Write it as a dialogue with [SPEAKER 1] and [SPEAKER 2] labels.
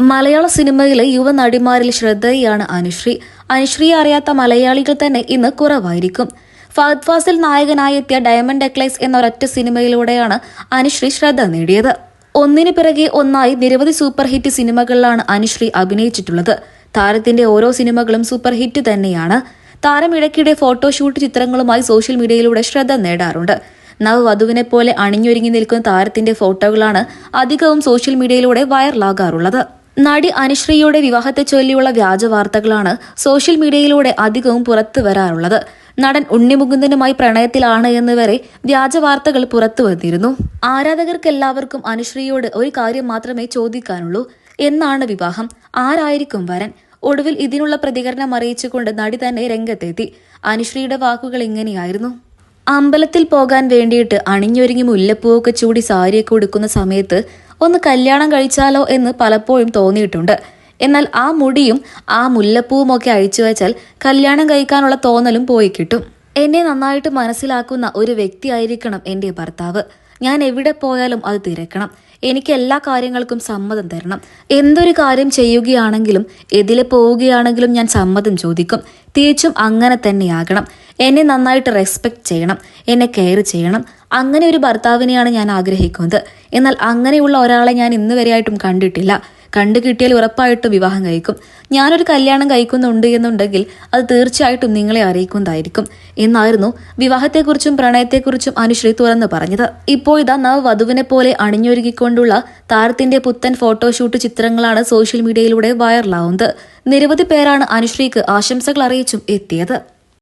[SPEAKER 1] മലയാള സിനിമയിലെ യുവ നടിമാരിൽ ശ്രദ്ധേയാണ് അനുശ്രീ. അനുശ്രീയെ അറിയാത്ത മലയാളികൾ തന്നെ ഇന്ന് കുറവായിരിക്കും. ഫഹദ് ഫാസിൽ നായകനായെത്തിയ ഡയമണ്ട് എക്ലൈസ് എന്ന ഒരൊറ്റ സിനിമയിലൂടെയാണ് അനുശ്രീ ശ്രദ്ധ നേടിയത്. ഒന്നിനു പിറകെ ഒന്നായി നിരവധി സൂപ്പർ ഹിറ്റ് സിനിമകളിലാണ് അനുശ്രീ അഭിനയിച്ചിട്ടുള്ളത്. താരത്തിന്റെ ഓരോ സിനിമകളും സൂപ്പർ ഹിറ്റ് തന്നെയാണ്. താരം ഇടയ്ക്കിടെ ഫോട്ടോഷൂട്ട് ചിത്രങ്ങളുമായി സോഷ്യൽ മീഡിയയിലൂടെ ശ്രദ്ധ നേടാറുണ്ട്. നവവധുവിനെ പോലെ അണിഞ്ഞൊരുങ്ങി നിൽക്കുന്ന താരത്തിന്റെ ഫോട്ടോകളാണ് അധികവും സോഷ്യൽ മീഡിയയിലൂടെ വൈറലാകാറുള്ളത്. നടി അനുശ്രീയുടെ വിവാഹത്തെ ചൊല്ലിയുള്ള വ്യാജ വാർത്തകളാണ് സോഷ്യൽ മീഡിയയിലൂടെ അധികവും പുറത്തു വരാറുള്ളത്. നടൻ ഉണ്ണിമുകുന്ദനുമായി പ്രണയത്തിലാണ് എന്ന് വരെ വ്യാജ വാർത്തകൾ പുറത്തു വന്നിരുന്നു. ആരാധകർക്കെല്ലാവർക്കും അനുശ്രീയോട് ഒരു കാര്യം മാത്രമേ ചോദിക്കാനുള്ളൂ. എന്നാണ് വിവാഹം. ആരായിരിക്കും വരൻ? ഒടുവിൽ ഇതിനുള്ള പ്രതികരണം അറിയിച്ചുകൊണ്ട് നടി തന്നെ രംഗത്തെത്തി. അനുശ്രീയുടെ വാക്കുകൾ ഇങ്ങനെയായിരുന്നു. അമ്പലത്തിൽ പോകാൻ വേണ്ടിയിട്ട് അണിഞ്ഞൊരുങ്ങി മുല്ലപ്പൂവൊക്കെ ചൂടി സാരിയൊക്കെ ഉടുക്കുന്ന സമയത്ത് ഒന്ന് കല്യാണം കഴിച്ചാലോ എന്ന് പലപ്പോഴും തോന്നിയിട്ടുണ്ട്. എന്നാൽ ആ മുടിയും ആ മുല്ലപ്പൂവും ഒക്കെ അഴിച്ചു വെച്ചാൽ കല്യാണം കഴിക്കാനുള്ള തോന്നലും പോയി കിട്ടും. എന്നെ നന്നായിട്ട് മനസ്സിലാക്കുന്ന ഒരു വ്യക്തിയായിരിക്കണം എന്റെ ഭർത്താവ്. ഞാൻ എവിടെ പോയാലും അത് തിരക്കണം. എനിക്ക് എല്ലാ കാര്യങ്ങൾക്കും സമ്മതം തരണം. എന്തൊരു കാര്യം ചെയ്യുകയാണെങ്കിലും എതിലെ പോവുകയാണെങ്കിലും ഞാൻ സമ്മതം ചോദിക്കും. തിരിച്ചും അങ്ങനെ തന്നെയാകണം. എന്നെ നന്നായിട്ട് റെസ്പെക്ട് ചെയ്യണം എന്നെ കെയർ ചെയ്യണം. അങ്ങനെ ഒരു ഭർത്താവിനെയാണ് ഞാൻ ആഗ്രഹിക്കുന്നത്. എന്നാൽ അങ്ങനെയുള്ള ഒരാളെ ഞാൻ ഇന്ന് വരെയായിട്ടും കണ്ടിട്ടില്ല. കണ്ടു കിട്ടിയാൽ ഉറപ്പായിട്ടും വിവാഹം കഴിക്കും. ഞാനൊരു കല്യാണം കഴിക്കുന്നുണ്ട് എന്നുണ്ടെങ്കിൽ അത് തീർച്ചയായിട്ടും നിങ്ങളെ അറിയിക്കുന്നതായിരിക്കും എന്നായിരുന്നു വിവാഹത്തെക്കുറിച്ചും പ്രണയത്തെക്കുറിച്ചും അനുശ്രീ തുറന്നു പറഞ്ഞത്. ഇപ്പോൾ ഇതാ നവവധുവിനെ പോലെ അണിഞ്ഞൊരുക്കിക്കൊണ്ടുള്ള താരത്തിന്റെ പുത്തൻ ഫോട്ടോഷൂട്ട് ചിത്രങ്ങളാണ് സോഷ്യൽ മീഡിയയിലൂടെ വൈറലാവുന്നത് നിരവധി പേരാണ് അനുശ്രീക്ക് ആശംസകൾ അറിയിച്ചും എത്തിയത്.